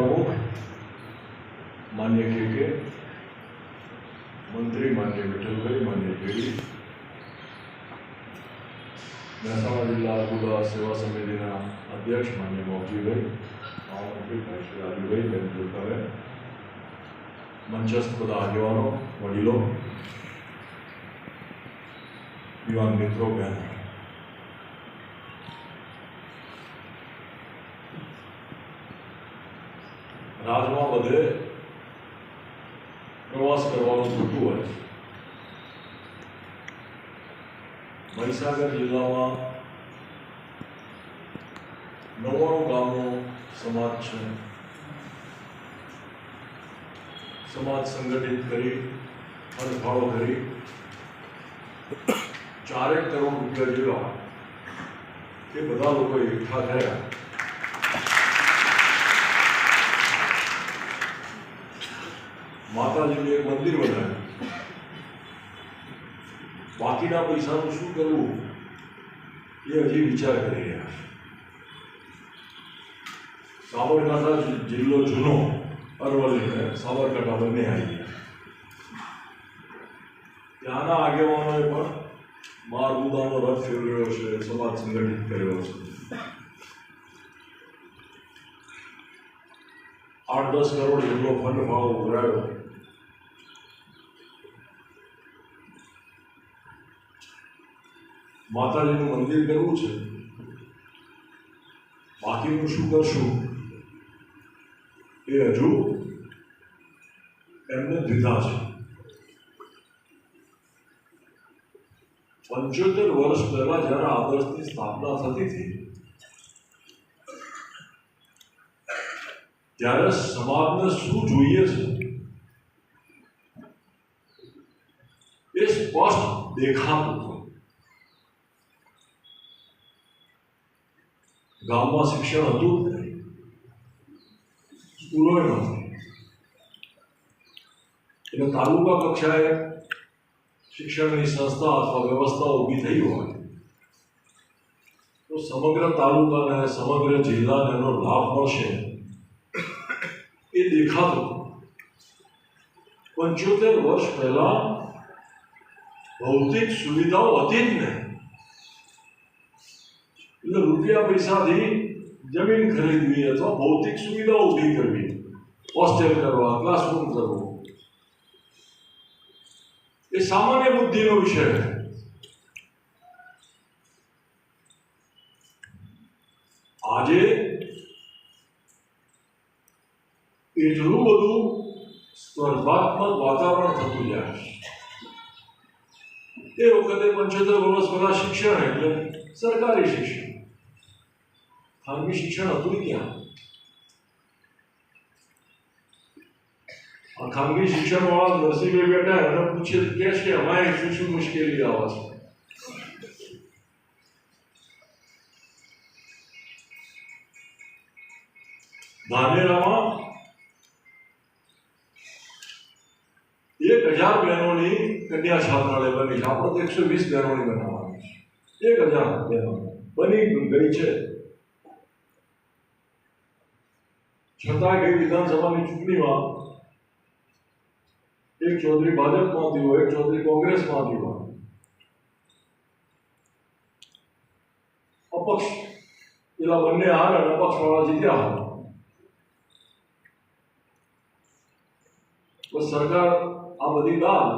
પ્રમુખ માન્ય કે કે મંત્રી માન્ય વિઠ્ઠલભાઈ માન્ય પેઢી મહેસાણા જિલ્લા અગુદા સેવા સમિતિના અધ્યક્ષ માન્ય મોગજીભાઈ મહામંત્રી ભાઈ શ્રી રાજુભાઈ બેન દુર્ગાબેન મંચસ્થ બધા આગેવાનો વડીલો યુવાન મિત્રો બહેન રાજમાં બધે પ્રવાસ કરવાનું થતું હોય છે મહીસાગર જિલ્લામાં નવ્વાણું ગામનો સમાજ છે સમાજ સંગઠિત કરી હરફાળો કરી ચારેક કરોડ રૂપિયા જેવા એ બધા લોકો એકઠા થયા માતાજીનું એક મંદિર બનાવ્યું. બાકીના પૈસાનું શું કરવું? એ હજી વિચાર કરી રહ્યા છે. સાબરકાંઠા જિલ્લો જૂનો અરવલ્લી સાબરકાંઠા બંને આવી ગયા ત્યાંના આગેવાનોએ પણ મારબુદાનો રથ ફેરવ્યો છે. સમાજ સંગઠિત કર્યો છે. આઠ દસ કરોડ જેટલો ફંડ ફાળો ઉઘરાયો માતાજીનું મંદિર કરવું છે બાકીનું શું કરશું એ હજુ એમને દીધા છે પંચોતેર વર્ષ પહેલા જ્યારે આદર્શની સ્થાપના થતી હતી ત્યારે સમાજને શું જોઈએ છે એ સ્પષ્ટ દેખાતું ગામમાં શિક્ષણ હતું જ નહીં સ્કૂલો નથી એટલે તાલુકા કક્ષાએ શિક્ષણની સંસ્થા અથવા વ્યવસ્થા ઊભી થઈ હોય તો સમગ્ર તાલુકાને સમગ્ર જિલ્લાને એનો લાભ મળશે એ દેખાતું પંચોતેર વર્ષ પહેલા ભૌતિક સુવિધાઓ હતી જ નહીં એટલે રૂપિયા પૈસાથી જમીન ખરીદવી અથવા ભૌતિક સુવિધાઓ ઊભી કરવી હોસ્ટેલ કરવા ક્લાસરૂમ કરવો એ સામાન્ય બુદ્ધિનો વિષય છે આજે એટલું બધું સ્પર્ધાત્મક વાતાવરણ થતું જાય છે એ વખતે પંચોતેર વર્ષ પહેલા શિક્ષણ એટલે સરકારી શિક્ષણ ખાનગી શિક્ષણ હતું ય ક્યાં આ ખાનગી શિક્ષણ વાળા નરસિંહભાઈ બેઠા એને પૂછીએ તો કહે છે અમારે શું શું મુશ્કેલી આવે છે ધાનેરામાં એક હજાર બહેનોની કન્યા છાત્રાલય બની છે આપણે તો એકસો વીસ બહેનોની બનાવવાની છે એક હજાર બહેનો બની ગઈ છે છતાં ગઈ વિધાનસભાની ચૂંટણીમાં એક ચૌધરી ભાજપમાંથી હોય એક ચૌધરી કોંગ્રેસમાંથી હોય અપક્ષ પેલા બંને હાર અને અપક્ષ વાળા જીત્યા હાર તો સરકાર આ બધી દાદ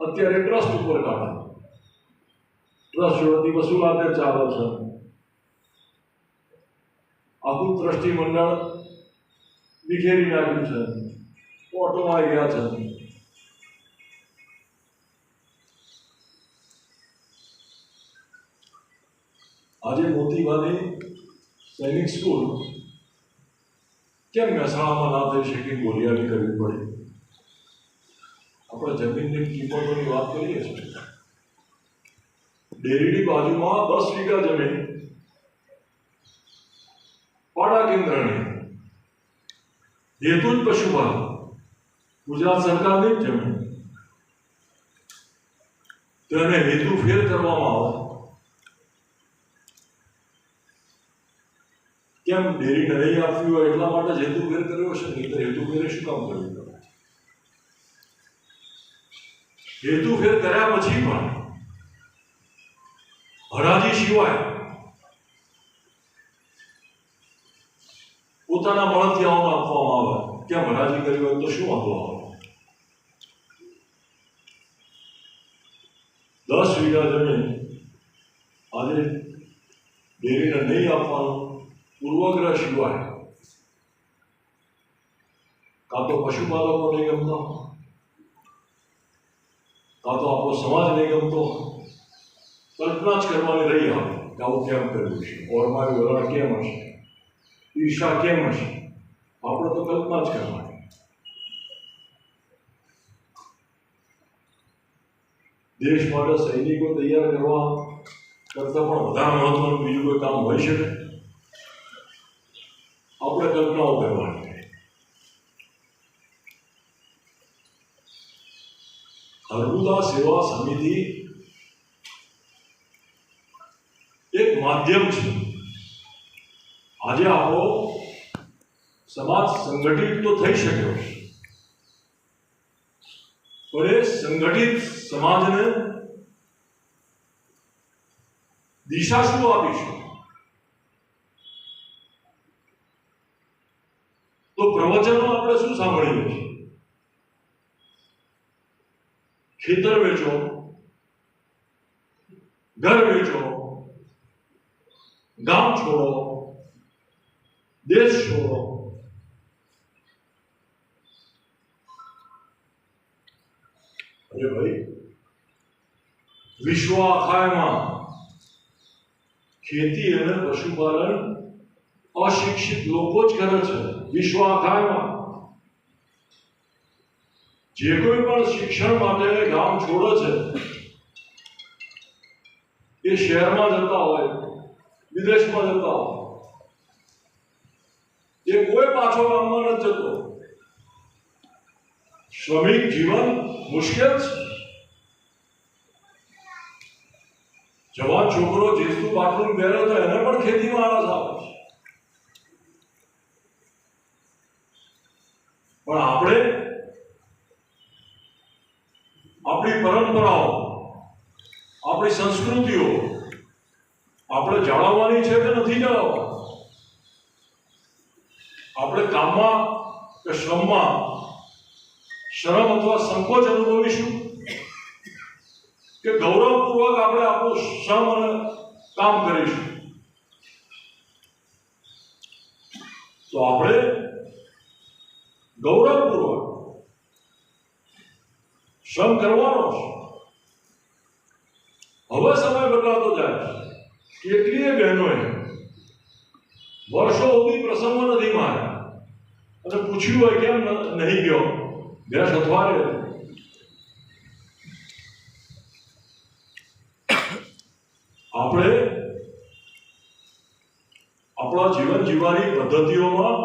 અત્યારે ટ્રસ્ટ ઉપર કાઢે ટ્રસ્ટ જોડેથી વસૂલાતે ચાલે છે આખું ટ્રસ્ટી મંડળ વિખેરી નાખ્યું છે ઓટોમાં ગયા છે આજે મોતીબાની સૈનિક સ્કૂલ કેમ મહેસાણામાં ના થઈ શકી બોલિયાની કરવી પડી આપણે જમીનની કિંમતોની વાત કરીએ છીએ ડેરીની બાજુમાં દસ વીઘા જમીન પાડા કેન્દ્રની હેતુ જ પશુપાલન ગુજરાત સરકારની જ જમીન તો એને હેતુ ફેર કરવામાં આવે કેમ ડેરીને નહીં આપ્યું હોય એટલા માટે જ હેતુફેર કર્યો હશે નહીં તો હેતુફેરે શું કામ કર્યું હેતુફેર કર્યા પછી પણ હરાજી સિવાય પોતાના મળથી આવવા આપવામાં આવે કેમ હરાજી કરી હોય તો શું વાંધો આવે દસ વીઘા જમીન આજે ડેરીને નહીં આપવાનું પૂર્વગ્રહ સિવાય કાં તો પશુપાલકો નહીં ગમતા કાં તો આપણો સમાજ નહીં ગમતો કલ્પના જ કરવાની રહી આવે કે આવું કેમ કર્યું છે ઓર મારું વલણ કેમ હશે ઈર્ષા કેમ હશે આપણે તો કલ્પના જ કરવાની દેશ માટે સૈનિકો તૈયાર કરવા કરતાં પણ વધારે મહત્વનું બીજું કોઈ કામ હોઈ શકે આપણે કલ્પનાઓ કરવાની અર્બુદા સેવા સમિતિ એક માધ્યમ છે આજે આપણો સમાજ સંગઠિત તો થઈ શક્યો પણ એ સંગઠિત સમાજને દિશા શું આપીશું તો પ્રવચનો આપણે શું સાંભળીએ છીએ? ખેતર વેચો, ઘર વેચો, ગામ છોડો દેશ છોડો અરે ભાઈ વિશ્વ આખાયમાં ખેતી અને પશુપાલન અશિક્ષિત લોકો જ કરે છે વિશ્વ આખાયમાં જે કોઈ પણ શિક્ષણ માટે ગામ છોડે છે એ શહેરમાં જતા હોય વિદેશમાં જતા હોય એ કોઈ પાછો ગામમાં નથી જતો. શ્રમિક જીવન મુશ્કેલ છે. જવાન છોકરો જીસતું પાટલું પહેરે તો એને પણ ખેતીમાં આળસ આવે છે. પણ આપણે આપણી પરંપરાઓ, આપણી સંસ્કૃતિઓ, આપણે જાળવવાની છે કે નથી જાળવવાની? આપણે કામમાં કે શ્રમમાં શરમ અથવા સંકોચ અનુભવીશું કે ગૌરવપૂર્વક આપણે આપણું શ્રમ અને કામ કરીશું. તો આપણે ગૌરવપૂર્વક શ્રમ કરવાનો છે. હવે સમય બદલાતો જાય કેટલીય બહેનોએ વર્ષો સુધી પ્રસંગો નથી માર્યા. અને પૂછ્યું હોય કેમ નહીં ગયો ભેંસ અથવારે આપણે આપણા જીવન જીવવાની પદ્ધતિઓમાં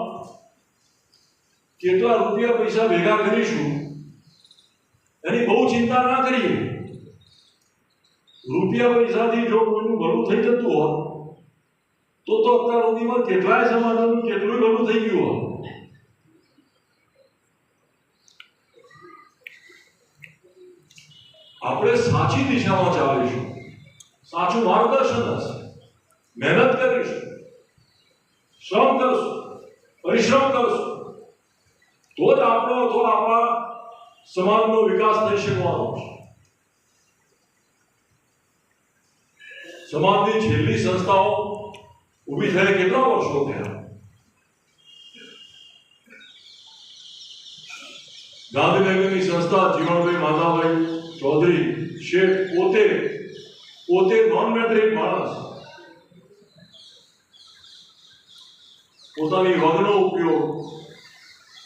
કેટલા રૂપિયા પૈસા ભેગા કરીશું એની બહુ ચિંતા ના કરીએ રૂપિયા પૈસાથી જો કોઈનું ભલું થઈ જતું હોય તો તો અત્યાર સુધીમાં કેટલાય સમાધાનનું કેટલું ભલું થઈ ગયું હોત આપણે સાચી દિશામાં ચાલીશું સાચું માર્ગદર્શન હશે મહેનત કરીશું શ્રમ કરશું પરિશ્રમ કરશું તો જ આપણો અથવા આપણા સમાજનો વિકાસ થઈ શકવાનો છે સમાજની છેલ્લી સંસ્થાઓ ઊભી થયા કેટલા વર્ષો થયા ગાંધીનગરની સંસ્થા જીવણભાઈ માધાભાઈ ચૌધરી શેઠ પોતે પોતે નોન મેટ્રિક માણસ પોતાની વગનો ઉપયોગ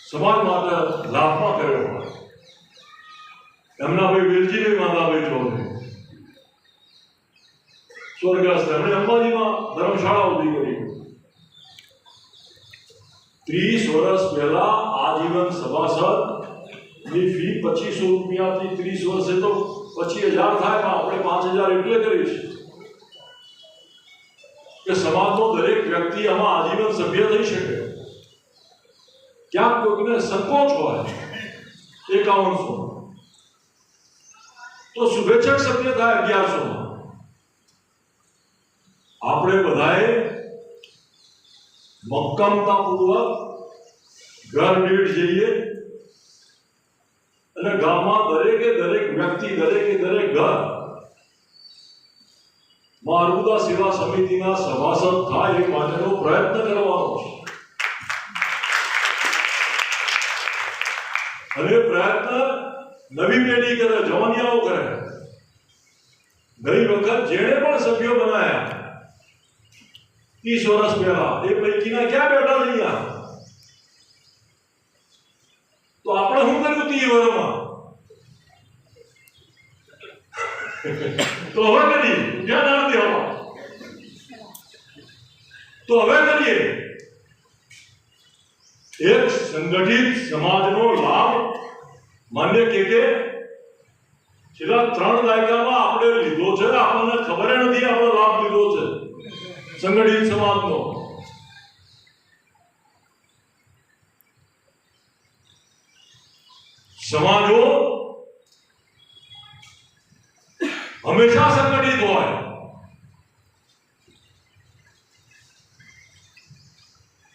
સમાજ માટે લાભમાં કર્યો હોય એમના ભાઈ વેલજીભાઈ માધાભાઈ ચૌધરી સ્વર્ગસ્થ એમણે અંબાજીમાં ધર્મશાળા ઊભી કરી ત્રીસ વર્ષ પહેલા આજીવન સભાસદ ની ફી પચીસો રૂપિયાથી ત્રીસ વર્ષે તો પચીસ હજાર થાય પણ આપણે પાંચ હજાર એટલે કરીશું કે સમાજનો દરેક વ્યક્તિ આમાં આજીવન સભ્ય થઈ શકે ક્યાંક કોઈકને સંકોચ હોય એકાવનસો તો શુભેચ્છક સભ્ય થાય અગિયારસો આપણે બધાએ મક્કમતાપૂર્વક ઘર દીઠ જઈએ અને ગામમાં દરેકે દરેક વ્યક્તિ દરેકે દરેક ઘર મારુદા સેવા સમિતિના સભાસદ થાય એ માટેનો પ્રયત્ન કરવાનો છે અને એ પ્રયત્ન નવી પેઢી કરે જવાનિયાઓ કરે ગઈ વખત જેણે પણ સભ્યો બનાયા ત્રીસ વર્ષ પહેલા એ પૈકીના ક્યાં બેઠા છે અહીંયા તો આપણે શું કર્યું ત્રીસ વર્ષમાં તો હવે કરીએ. ક્યાં ના હવા. તો હવે કરીએ. એક સંગઠિત સમાજનો લાભ માન્ય કે કે છેલ્લા ત્રણ દાયકામાં આપણે લીધો છે. આપણને ખબર નથી આપણો લાભ લીધો છે. સંગઠિત સમાજનો. સમાજો હંમેશા સંગઠિત હોય.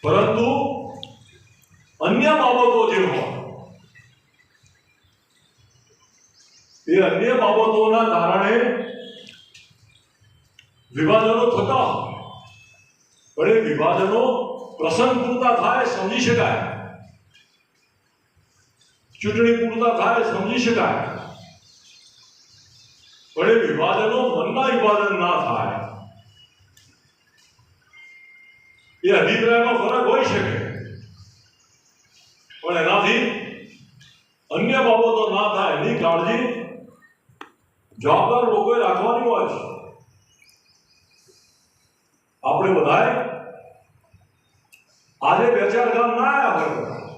પરંતુ અન્ય બાબતો જે હોય, એ અન્ય બાબતોના કારણે વિભાજનો થતા પણ એ વિભાજનો પ્રસંગ પૂરતા થાય, સમજી શકાય. ચૂંટણી પૂરતા થાય સમજી શકાય. પણ એ વિભાજનો મનના વિભાજન ના થાય. એ અભિપ્રાયમાં ફરક હોઈ શકે. પણ એનાથી અન્ય બાબતો ના થાય એની કાળજી જવાબદાર લોકોએ રાખવાની હોય છે. આપણે બધાએ આજે બે ચાર ગામ ના આવ્યા હોય.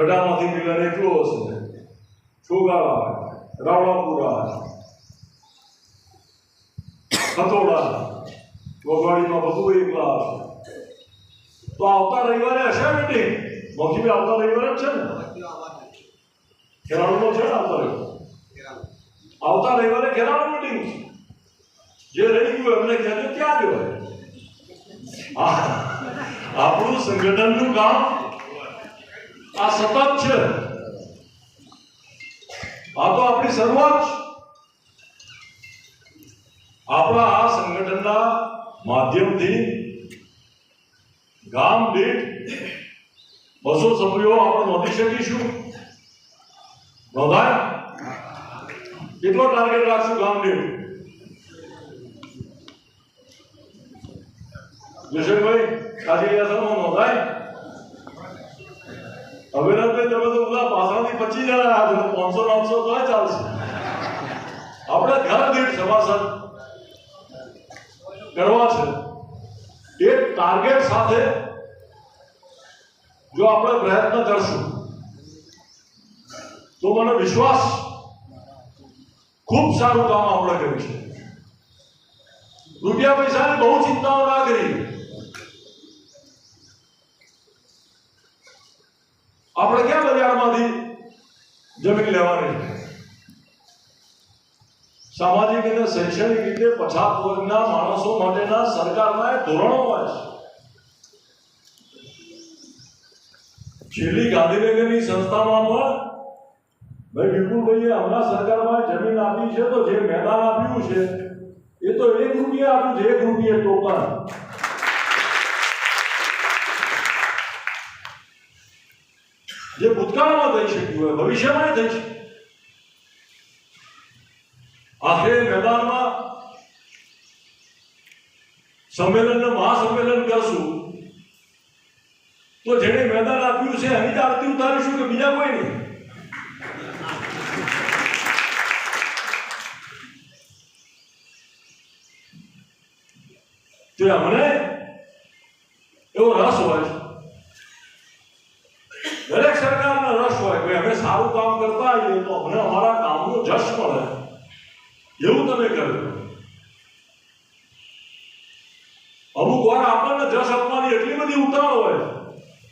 ગઢામાંથી મિલન એટલો હશે છોગાળા રાવળાપુરા, ખતોડા વઘવાડીમાં બધું એકલા હશે તો આવતા રવિવારે હશે મીટિંગ મોખી આવતા રવિવારે છે ને? ખેરાલુનો છે ને આવતા રવિવારે? આવતા રવિવારે ખેરાળુ મિટિંગ જે રહી ગયું એમને કહેજો ક્યાં જવાય આપણું સંગઠનનું કામ આ સતત છે આ તો આપણી શરૂઆત છે આપણા આ સંગઠનના માધ્યમથી ગામ દીઠ બસો સભ્યો આપણે નોંધી શકીશું નોંધાય કેટલો ટાર્ગેટ રાખશું ગામ દીઠ જશનભાઈ કાજીયાસમાં નોંધાય અવિનાશભાઈ તમે તો બધા પાછળથી પચીસ જણા આવ્યા છો પાંચસો નવસો તો ચાલશે. આપણે ઘર દીઠ સભાસદ કરવા છે. એક ટાર્ગેટ સાથે જો આપણે પ્રયત્ન કરશું, તો મને વિશ્વાસ ખૂબ સારું કામ આપણે કર્યું છે. રૂપિયા પૈસાની બહુ ચિંતાઓ ના કરી આપણે ક્યાં બજારમાંથી જમીન લેવાની? સામાજિક અને શૈક્ષણિક રીતે પછાત વર્ગના માણસો માટેના સરકારના ધોરણો હોય છે. છેલ્લી ગાંધીનગરની સંસ્થામાં પણ ભાઈ વિપુલભાઈએ હમણાં સરકારમાં જમીન આપી છે, તો જે મેદાન આપ્યું છે, એ તો એક રૂપિયા આપ્યું છે, એક રૂપિયા ટોકન. જે ભૂતકાળમાં થઈ શક્યું હોય ભવિષ્યમાં થઈ શકે આખરે મેદાનમાં સંમેલન મહાસંમેલન કરશું. તો જેણે મેદાન આપ્યું છે, એની જ આરતી ઉતારીશું કે બીજા કોઈ નહીં? તો અમને એવો રસ હોય હોય એવું તમે કરજો અમુક વાર આપણને જસ આપવાની એટલી બધી ઉતાળ હોય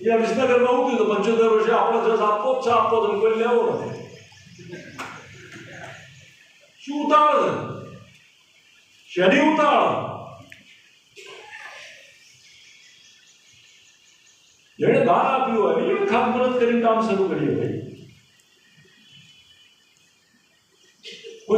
અહીંયા વિસનગરમાં હું થયું પંચોતેર વર્ષે આપણે જસ આપવો જ છે આપવો તમે કોઈ લેવો નથી શું ઉતાળ છે શેની ઉતાળ જેને દાન આપ્યું હોય એ ખાતમુહૂર્ત કરીને કામ શરૂ કરીએ ભાઈ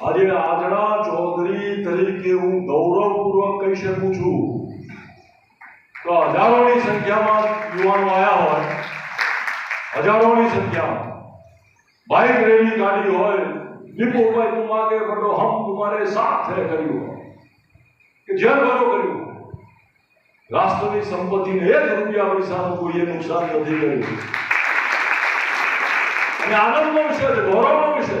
આજે આજના ચૌધરી તરીકે હું ગૌરવપૂર્વક કહી શકું છું તો હજારોની સંખ્યામાં યુવાનો આવ્યા હોય, હજારોની સંખ્યામાં. બાઇક રેલી કાઢી હોય દીપુભાઈ તું આગે બડો હમ તુમારે સાથ કર્યું હોય, કે જેલ ભરો કર્યું રાષ્ટ્રની સંપત્તિને એક રૂપિયા પૈસાનું કોઈએ નુકસાન નથી કર્યું. અને આનંદનો વિષય છે, ગૌરવનો વિષય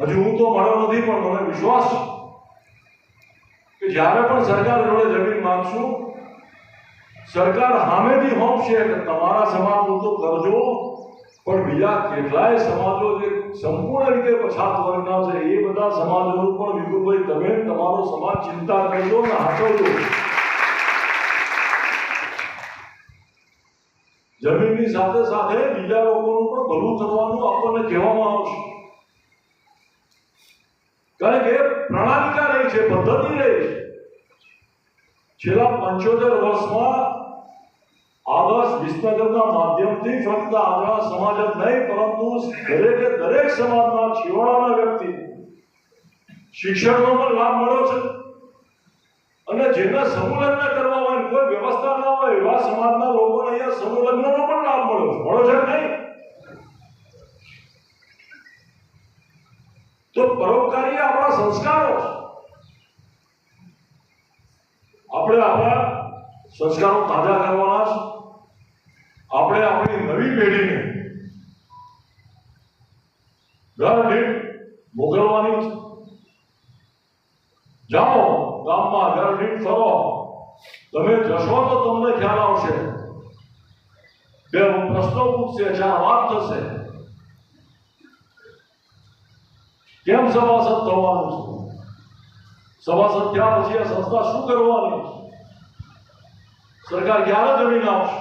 હજુ હું તો મળ્યો નથી, પણ મને વિશ્વાસ કે જ્યારે પણ સરકાર જોડે જમીન માંગશું, સરકાર સામેથી હોપશે કે તમારા સમાજનું તો કરજો, પણ બીજા કેટલાય સમાજો જે સંપૂર્ણ રીતે પછાત વર્ગના છે, એ બધા સમાજોનું પણ વિપુલભાઈ તમે તમારો સમાજ ચિંતા કરજો ને હાથવજો જમીનની સાથે સાથે બીજા લોકોનું પણ ભલું થવાનું આપણને કહેવામાં આવશે. કારણ કે પ્રણાલિકા રહી છે, પદ્ધતિ રહી છે. છેલ્લા પંચોતેર વર્ષમાં આદર્શ વિસનગરના માધ્યમથી ફક્ત આપણા સમાજ જ નહીં, પરંતુ દરેકે દરેક સમાજના છેવાડાના વ્યક્તિ શિક્ષણનો પણ લાભ મળ્યો છે. અને જેના સમૂહ લગ્ન કરવા હોય, કોઈ વ્યવસ્થા ના હોય, એવા સમાજના લોકોને અહીંયા સમૂહ પણ લાભ મળ્યો મળ્યો છે નહીં તો પરોપકારી આપણા સંસ્કારો છે આપણે આપણા સંસ્કારો તાજા કરવાના છે આપણે આપણી નવી પેઢીને ઘર દીઠ જાઓ, ગામમાં ઘર દીઠ ફરો. તમે જશો તો તમને ખ્યાલ આવશે. બે પ્રશ્નો પૂછશે જ્યાં વાત થશે. કેમ સભાસદ થવાનું છે? સભાસદ થયા પછી આ સંસ્થા શું કરવાની છે? સરકાર ક્યારે જમીન આપશે?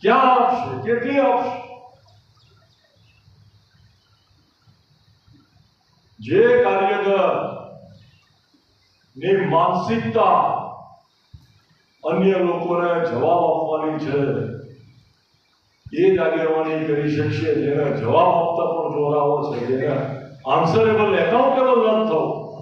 ક્યાં આપશે? કેટલી આપશે? જે કાર્યકરની માનસિકતા અન્ય લોકોને જવાબ આપવાની છે, એ જ આગેવાની કરી શકશે. જેને જવાબ આપતા પણ જોરાવો છે. જેને આન્સરેબલ એકાઉન્ટેબલ નથી